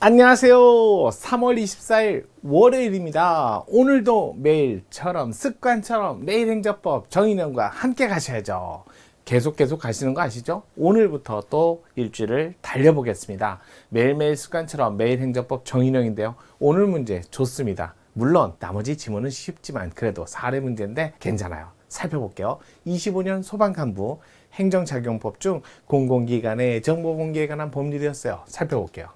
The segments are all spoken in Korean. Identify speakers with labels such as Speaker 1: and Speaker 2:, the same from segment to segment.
Speaker 1: 안녕하세요. 3월 24일 월요일입니다. 오늘도 매일처럼 습관처럼 매일 행정법 정인영과 함께 가셔야죠. 계속 계속 가시는 거 아시죠? 오늘부터 또 일주일을 달려보겠습니다. 매일매일 습관처럼 매일 행정법 정인영인데요. 오늘 문제 좋습니다. 물론 나머지 지문은 쉽지만 그래도 사례 문제인데 괜찮아요. 살펴볼게요. 25년 소방간부 행정작용법 중 공공기관의 정보 공개에 관한 법률이었어요. 살펴볼게요.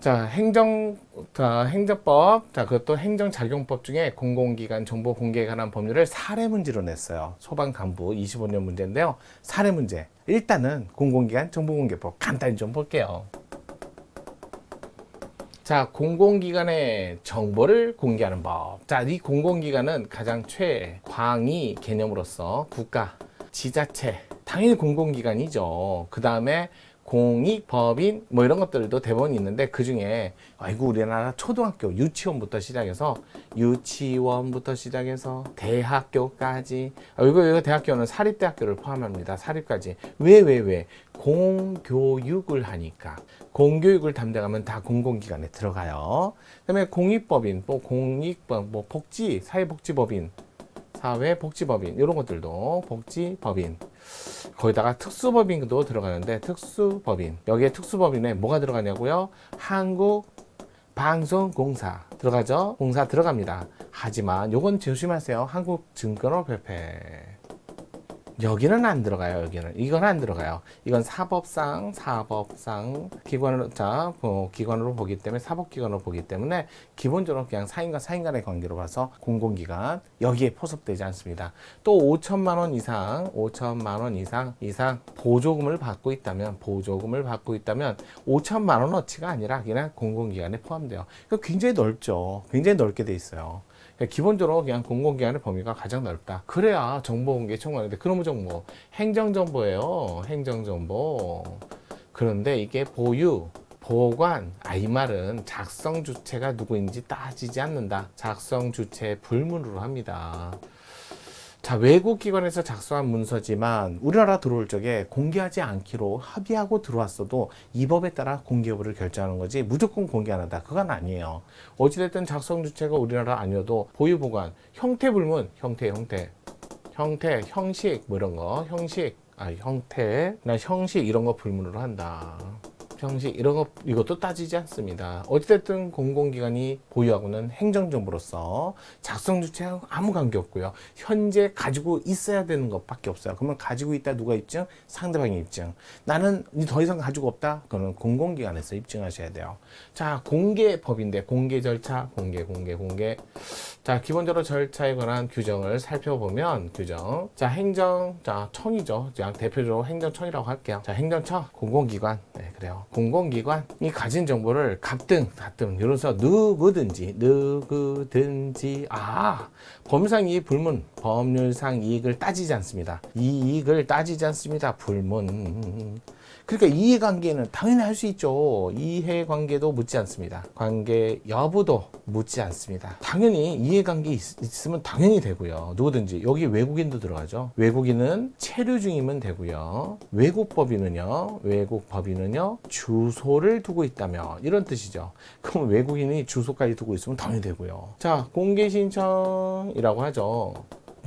Speaker 1: 자, 행정, 자, 행정법, 자, 그것도 행정작용법 중에 공공기관 정보 공개에 관한 법률을 사례 문제로 냈어요. 소방 간부 25년 문제인데요. 사례 문제. 일단은 공공기관 정보 공개법 간단히 좀 볼게요. 자, 공공기관의 정보를 공개하는 법. 자, 이 공공기관은 가장 최광의 개념으로서 국가, 지자체, 당연히 공공기관이죠. 그 다음에 공익, 법인, 뭐 이런 것들도 대본이 있는데 그 중에 아이고 우리나라 초등학교 유치원부터 시작해서 유치원부터 시작해서 대학교까지 아, 이거 이거 대학교는 사립대학교를 포함합니다. 사립까지 왜 왜 왜? 공교육을 하니까 공교육을 담당하면 다 공공기관에 들어가요. 그다음에 공익법인, 뭐 공익법, 뭐 복지, 사회복지법인, 사회복지법인 이런 것들도 복지법인. 거기다가 특수법인도 들어가는데 특수법인 여기에 특수법인에 뭐가 들어가냐고요? 한국 방송공사 들어가죠? 공사 들어갑니다. 하지만 요건 조심하세요. 한국증권업협회 여기는 안 들어가요. 여기는 이건 안 들어가요. 이건 사법상 사법상 기관으로 자 어, 기관으로 보기 때문에 사법기관으로 보기 때문에 기본적으로 그냥 사인과 사인 간의 관계로 봐서 공공기관 여기에 포섭되지 않습니다. 또 5천만 원 이상 5천만 원 이상 이상 보조금을 받고 있다면 보조금을 받고 있다면 5천만 원 어치가 아니라 그냥 공공기관에 포함돼요. 그 굉장히 넓죠. 굉장히 넓게 돼 있어요. 기본적으로 그냥 공공기관의 범위가 가장 넓다. 그래야 정보공개 청구하는데 그놈의 정보 행정정보예요. 행정정보. 그런데 이게 보유, 보관, 아, 이 말은 작성 주체가 누구인지 따지지 않는다. 작성 주체 불문으로 합니다. 자, 외국 기관에서 작성한 문서지만 우리나라 들어올 적에 공개하지 않기로 합의하고 들어왔어도 이 법에 따라 공개 여부를 결정하는 거지 무조건 공개 안 한다. 그건 아니에요. 어찌됐든 작성 주체가 우리나라 아니어도 보유 보관, 형태 불문, 형태, 형태, 형태, 형식 뭐 이런 거, 형식, 아 형태, 나 형식 이런 거 불문으로 한다. 형식 이런 거 이것도 따지지 않습니다. 어찌됐든 공공기관이 보유하고는 행정정보로서 작성 주체하고 아무 관계 없고요. 현재 가지고 있어야 되는 것밖에 없어요. 그러면 가지고 있다 누가 입증? 상대방이 입증. 나는 더 이상 가지고 없다. 그러면 공공기관에서 입증하셔야 돼요. 자 공개법인데 공개 절차, 공개, 공개, 공개. 자 기본적으로 절차에 관한 규정을 살펴보면 규정. 자 행정, 자 청이죠. 그냥 대표적으로 행정청이라고 할게요. 자 행정청, 공공기관. 네 그래요. 공공기관이 가진 정보를 갑등, 가등 이로써 누구든지 누구든지 아 이익 불문 법률상 이익을 따지지 않습니다. 이익을 따지지 않습니다. 불문 그러니까 이해관계는 당연히 할 수 있죠. 이해관계도 묻지 않습니다. 관계 여부도 묻지 않습니다. 당연히 이해관계 있, 있으면 당연히 되고요. 누구든지 여기 외국인도 들어가죠. 외국인은 체류 중이면 되고요. 외국 법인은요. 외국 법인은요. 주소를 두고 있다며 이런 뜻이죠. 그럼 외국인이 주소까지 두고 있으면 당연히 되고요. 자 공개 신청이라고 하죠.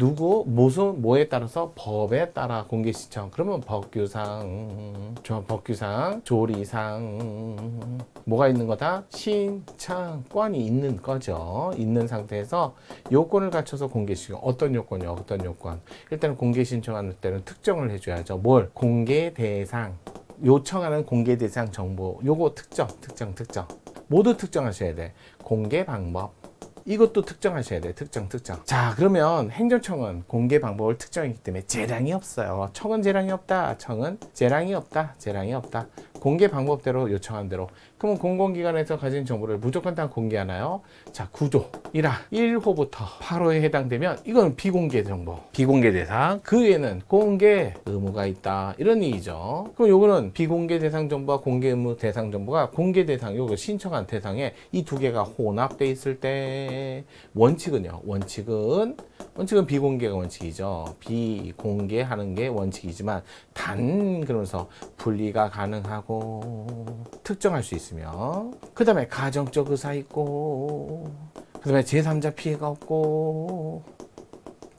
Speaker 1: 누구 무슨 뭐에 따라서 법에 따라 공개 신청. 그러면 법규상 조- 법규상 조리상 뭐가 있는 거다? 신청권이 있는 거죠. 있는 상태에서 요건을 갖춰서 공개 신청. 어떤 요건이요? 어떤 요건? 일단 공개 신청하는 때는 특정을 해줘야죠. 뭘? 공개 대상. 요청하는 공개 대상 정보. 요거 특정 특정 특정. 모두 특정하셔야 돼. 공개 방법 이것도 특정하셔야 돼요. 특정, 특정. 자, 그러면 행정청은 공개 방법을 특정했기 때문에 재량이 없어요. 청은 재량이 없다. 청은 재량이 없다. 재량이 없다. 공개 방법대로 요청한 대로. 그러면 공공기관에서 가진 정보를 무조건 다 공개하나요? 자, 구조. 1화 1호부터 8호에 해당되면 이건 비공개 정보. 비공개 대상. 그 외에는 공개 의무가 있다. 이런 얘기죠. 그럼 요거는 비공개 대상 정보와 공개 의무 대상 정보가 공개 대상, 요거 신청한 대상에 이 두 개가 혼합돼 있을 때 원칙은요. 원칙은 원칙은 비공개가 원칙이죠. 비공개하는 게 원칙이지만 단 그러면서 분리가 가능하고 특정할 수 있으며 그 다음에 가정적 의사 있고 그 다음에 제3자 피해가 없고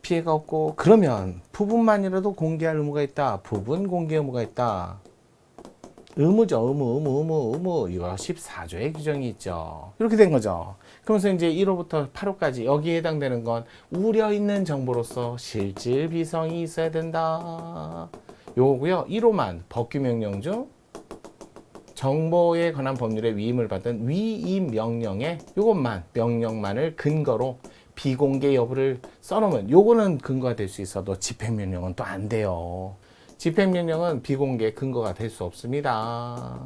Speaker 1: 피해가 없고 그러면 부분만이라도 공개할 의무가 있다 부분 공개 의무가 있다 의무죠. 의무 의무 의무 의무. 이거 14조의 규정이 있죠. 이렇게 된 거죠. 그러면서 이제 1호부터 8호까지 여기에 해당되는 건 우려 있는 정보로서 실질 비성이 있어야 된다. 요거고요. 1호만 법규 명령 중 정보에 관한 법률에 위임을 받은 위임 명령에 요것만 명령만을 근거로 비공개 여부를 써놓으면 요거는 근거가 될 수 있어도 집행명령은 또 안 돼요. 집행명령은 비공개 근거가 될 수 없습니다.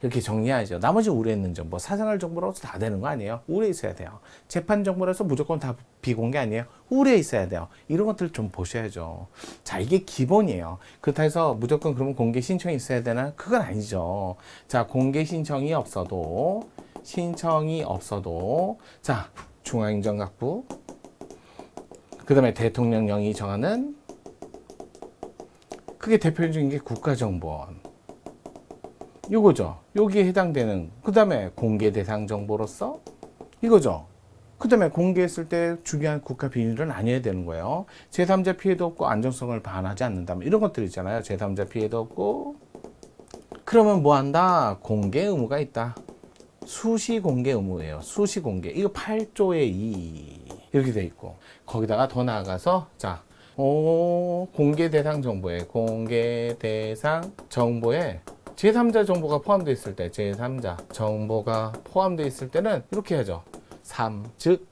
Speaker 1: 이렇게 정리하죠. 나머지 우려있는 정보, 사생활 정보로서 다 되는 거 아니에요? 우려 있어야 돼요. 재판 정보라서 무조건 다 비공개 아니에요? 우려 있어야 돼요. 이런 것들 좀 보셔야죠. 자, 이게 기본이에요. 그렇다 해서 무조건 그러면 공개 신청이 있어야 되나? 그건 아니죠. 자, 공개 신청이 없어도, 신청이 없어도, 자, 중앙행정각부, 그 다음에 대통령령이 정하는 그게 대표적인 게 국가정보원. 요거죠. 여기에 해당되는 그 다음에 공개 대상 정보로서 이거죠. 그 다음에 공개했을 때 중요한 국가 비밀은 아니어야 되는 거예요. 제3자 피해도 없고 안정성을 반하지 않는다면 이런 것들 있잖아요. 제3자 피해도 없고 그러면 뭐 한다? 공개 의무가 있다. 수시 공개 의무예요. 수시 공개. 이거 8조의 2 이렇게 돼 있고 거기다가 더 나아가서 자 오, 공개 대상 정보에 공개 대상 정보에 제3자 정보가 포함되어 있을 때 제3자 정보가 포함되어 있을 때는 이렇게 하죠. 3, 즉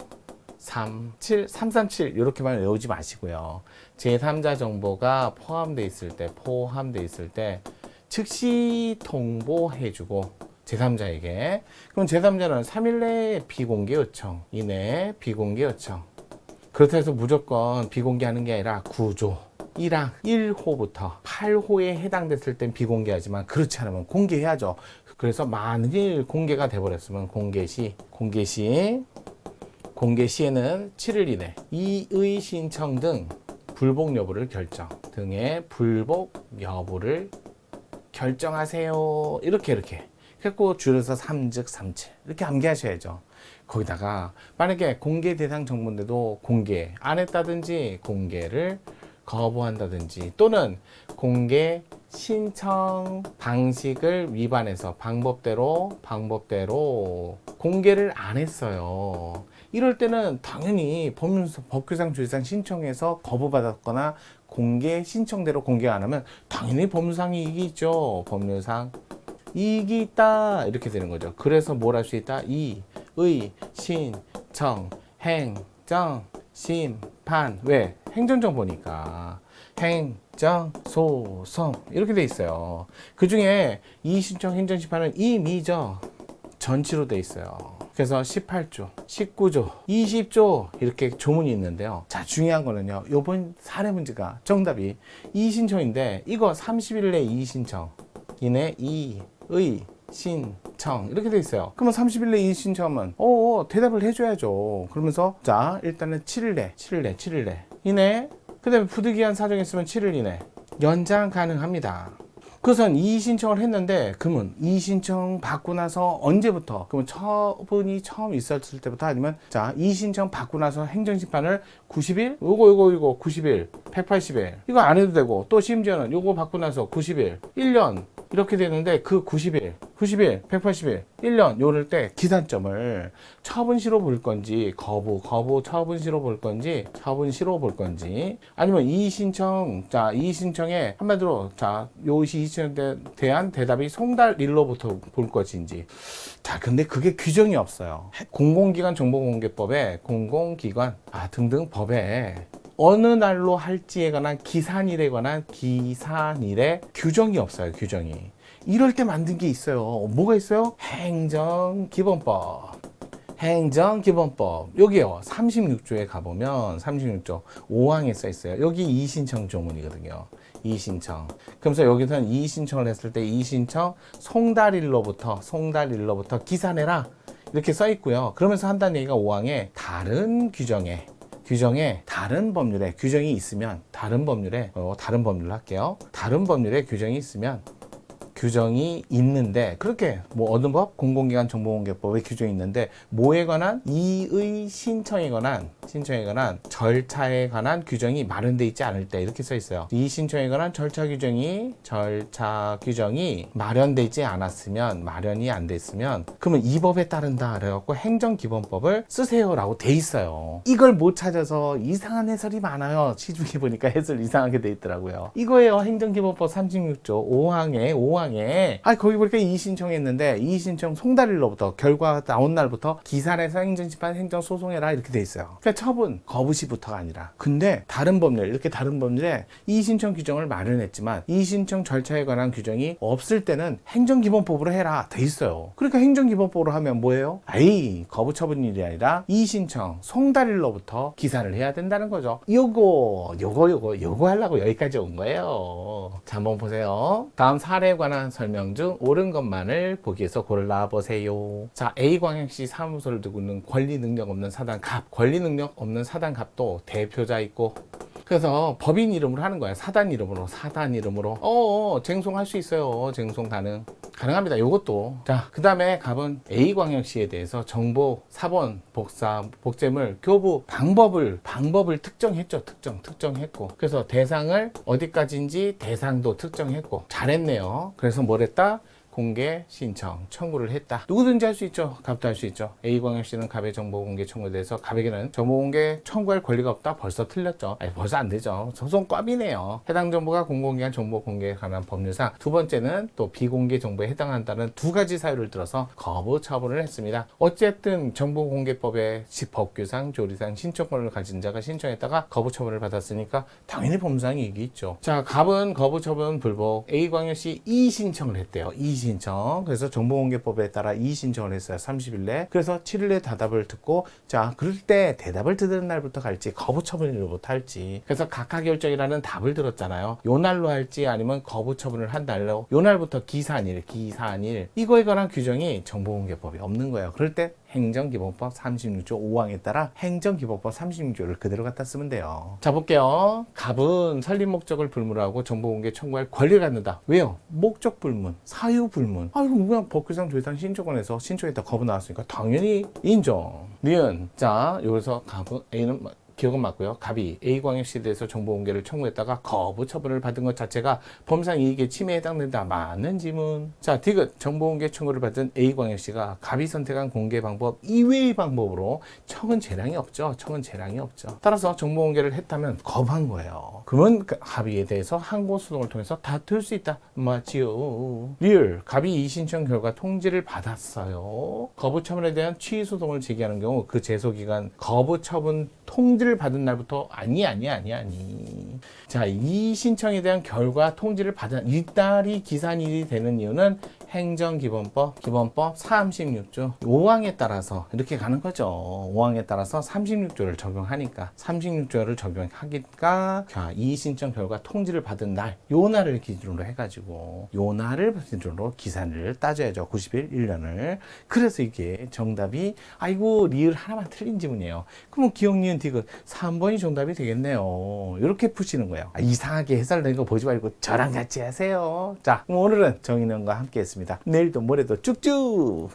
Speaker 1: 3, 7, 337 이렇게만 외우지 마시고요. 제3자 정보가 포함되어 있을 때 포함되어 있을 때 즉시 통보해주고 제3자에게 그럼 제3자는 3일 내에 비공개 요청 이내 비공개 요청 그렇다 해서 무조건 비공개하는 게 아니라 구조 1항 1호부터 8호에 해당됐을 땐 비공개하지만 그렇지 않으면 공개해야죠. 그래서 만일 공개가 돼버렸으면 공개 시 공개 시 공개 시에는 7일 이내 이의 신청 등 불복 여부를 결정 등의 불복 여부를 결정하세요. 이렇게 이렇게. 그래고 줄여서 3즉 37 이렇게 암기하셔야죠. 거기다가 만약에 공개 대상 정보인데도 공개 안 했다든지 공개를 거부한다든지 또는 공개 신청 방식을 위반해서 방법대로 방법대로 공개를 안 했어요. 이럴 때는 당연히 법률- 법규상 주의상 신청해서 거부받았거나 공개 신청대로 공개 안 하면 당연히 법률상 이익이 있죠. 법률상 이익이 있다 이렇게 되는 거죠. 그래서 뭘 할 수 있다? 이, 의, 신, 청, 행, 정, 심판 왜? 행정정보니까 행정, 소송 이렇게 돼 있어요. 그 중에 이신청 행정심판은 이미죠. 전치로 돼 있어요. 그래서 18조, 19조, 20조 이렇게 조문이 있는데요. 자, 중요한 거는요. 요번 사례 문제가 정답이 이신청인데 이거 30일 내 이신청 이내 이의 신청 이렇게 돼 있어요. 그러면 30일 내 이 신청하면 어 대답을 해줘야죠. 그러면서 자 일단은 7일 내, 7일 내, 7일 내 이내 그다음에 부득이한 사정이 있으면 7일 이내. 연장 가능합니다. 그래서 이의 신청을 했는데 그러면 이의 신청 받고 나서 언제부터? 그러면 처분이 처음 있었을 때부터 아니면 자 이의 신청 받고 나서 행정심판을 90일? 요거 요거 요거 90일 180일. 이거 안 해도 되고 또 심지어는 요거 받고 나서 90일. 1년 이렇게 되는데 그 90일 90일 180일 1년 요럴 때 기산점을 처분시로 볼 건지 거부 거부 처분시로 볼 건지 처분시로 볼 건지 아니면 이의 신청 자 이의 신청에 한마디로 자요 이의 신청에 대한 대답이 송달일로부터 볼 것인지. 자 근데 그게 규정이 없어요. 공공기관 정보공개법에 공공기관 아 등등 법에 어느 날로 할지에 관한 기산일에 관한 기산일에 규정이 없어요 규정이. 이럴 때 만든 게 있어요. 뭐가 있어요? 행정기본법. 행정기본법. 여기요. 36조에 가보면 36조 5항에 써 있어요. 여기 이신청 조문이거든요. 이신청. 그러면서 여기서는 이신청을 했을 때 이신청 송달일로부터 송달일로부터 기산해라. 이렇게 써 있고요. 그러면서 한다는 얘기가 5항에 다른 규정에 규정에 다른 법률에 규정이 있으면 다른 법률에 어, 다른 법률로 할게요. 다른 법률에 규정이 있으면 규정이 있는데 그렇게 뭐 어느 법 공공기관 정보공개법에 규정이 있는데 뭐에 관한 이의 신청에 관한 신청에 관한 절차에 관한 규정이 마련돼 있지 않을 때 이렇게 써 있어요. 이 신청에 관한 절차 규정이 절차 규정이 마련돼 있지 않았으면 마련이 안 됐으면 그러면 이 법에 따른다 그래갖고 행정기본법을 쓰세요라고 돼 있어요. 이걸 못 찾아서 이상한 해설이 많아요. 시중에 보니까 해설 이상하게 돼 있더라고요. 이거예요. 행정기본법 36조 5항에 5항 에아 거기 보니까 이의 신청했는데 이의 신청 송달일로부터 결과 나온 날부터 기산에서 행정심판 행정소송해라 이렇게 돼 있어요. 그러니까 처분 거부시부터가 아니라 근데 다른 법률 이렇게 다른 법률에 이의 신청 규정을 마련했지만 이의 신청 절차에 관한 규정이 없을 때는 행정기본법으로 해라 돼 있어요. 그러니까 행정기본법으로 하면 뭐예요? 아이 거부 처분일이 아니라 이의 신청 송달일로부터 기산을 해야 된다는 거죠. 요거 요거 요거 요거 하려고 여기까지 온 거예요. 자 한번 보세요. 다음 사례에 관한 설명 중 옳은 것만을 보기에서 골라보세요. 자 A광역시 사무소를 두고 있는 권리 능력 없는 사단 갑 권리 능력 없는 사단 갑도 대표자 있고 그래서 법인 이름으로 하는 거야. 사단 이름으로, 사단 이름으로. 어, 어 쟁송할 수 있어요. 쟁송 가능. 가능합니다. 요것도. 자, 그 다음에 갑은 A광역시에 대해서 정보, 사본, 복사, 복제물, 교부, 방법을, 방법을 특정했죠. 특정, 특정했고. 그래서 대상을 어디까지인지 대상도 특정했고. 잘했네요. 그래서 뭘 했다? 공개 신청 청구를 했다. 누구든지 할 수 있죠. 갑도 할 수 있죠. A광역시는 갑의 정보 공개 청구에 대해서 갑에게는 정보 공개 청구할 권리가 없다. 벌써 틀렸죠. 아니, 벌써 안 되죠. 소송 껌이네요. 해당 정보가 공공기관 정보 공개에 관한 법률상 두 번째는 또 비공개 정보에 해당한다는 두 가지 사유를 들어서 거부 처분을 했습니다. 어쨌든 정보 공개법의 법규상 조리상 신청권을 가진 자가 신청했다가 거부 처분을 받았으니까 당연히 법상이 이게 있죠. 자, 갑은 거부 처분 불복 A광역시 이신청을 했대요. 이 신청. 그래서 정보공개법에 따라 이신청을 했어요. 30일 내. 그래서 7일 내 답답을 듣고 자, 그럴 때 대답을 듣는 날부터 갈지 거부 처분일부터 할지. 그래서 각하 결정이라는 답을 들었잖아요. 요 날로 할지 아니면 거부 처분을 한 날로 요 날부터 기산일, 기산일 이거에 관한 규정이 정보공개법이 없는 거예요. 그럴 때 행정기본법 36조 5항에 따라 행정기본법 36조를 그대로 갖다 쓰면 돼요. 자 볼게요. 갑은 설립 목적을 불문하고 정보공개 청구할 권리를 갖는다. 왜요? 목적 불문, 사유 불문. 아 이거 그냥 법규상 조회상 신청권에서 신청했다 거부 나왔으니까 당연히 인정. 니은 자 여기서 갑은 A는 기억은 맞고요. 갑이 A광역시에 대해서 정보 공개를 청구했다가 거부 처분을 받은 것 자체가 범상 이익의 침해에 해당된다. 맞는 지문. 자, 디귿 정보 공개 청구를 받은 A광역시가 갑이 선택한 공개 방법 이외의 방법으로 청은 재량이 없죠. 청은 재량이 없죠. 따라서 정보 공개를 했다면 거부한 거예요. 그러면 그 합의에 대해서 항고 소송을 통해서 다툴 수 있다. 맞지요. 리얼 갑이 이 신청 결과 통지를 받았어요. 거부 처분에 대한 취의 소송을 제기하는 경우 그 제소 기간 거부 처분 통지를 받은 날부터 아니 아니 아니 아니. 자, 이 신청에 대한 결과 통지를 받은 이달이 기산일이 되는 이유는 행정기본법 기본법 36조 5항에 따라서 이렇게 가는 거죠. 5항에 따라서 36조를 적용하니까 36조를 적용하니까 자, 이 신청 결과 통지를 받은 날, 요 날을 기준으로 해가지고 요 날을 기준으로 기산을 따져야죠. 90일 1년을. 그래서 이게 정답이 아이고 리을 하나만 틀린 지문이에요. 그러면 기억 니은 디귿 3번이 정답이 되겠네요. 이렇게 푸시는 거예요. 아, 이상하게 해설된 거 보지 말고 저랑 같이 하세요. 자, 오늘은 정인원과 함께 했 습니다. 내일도 모레도 쭉쭉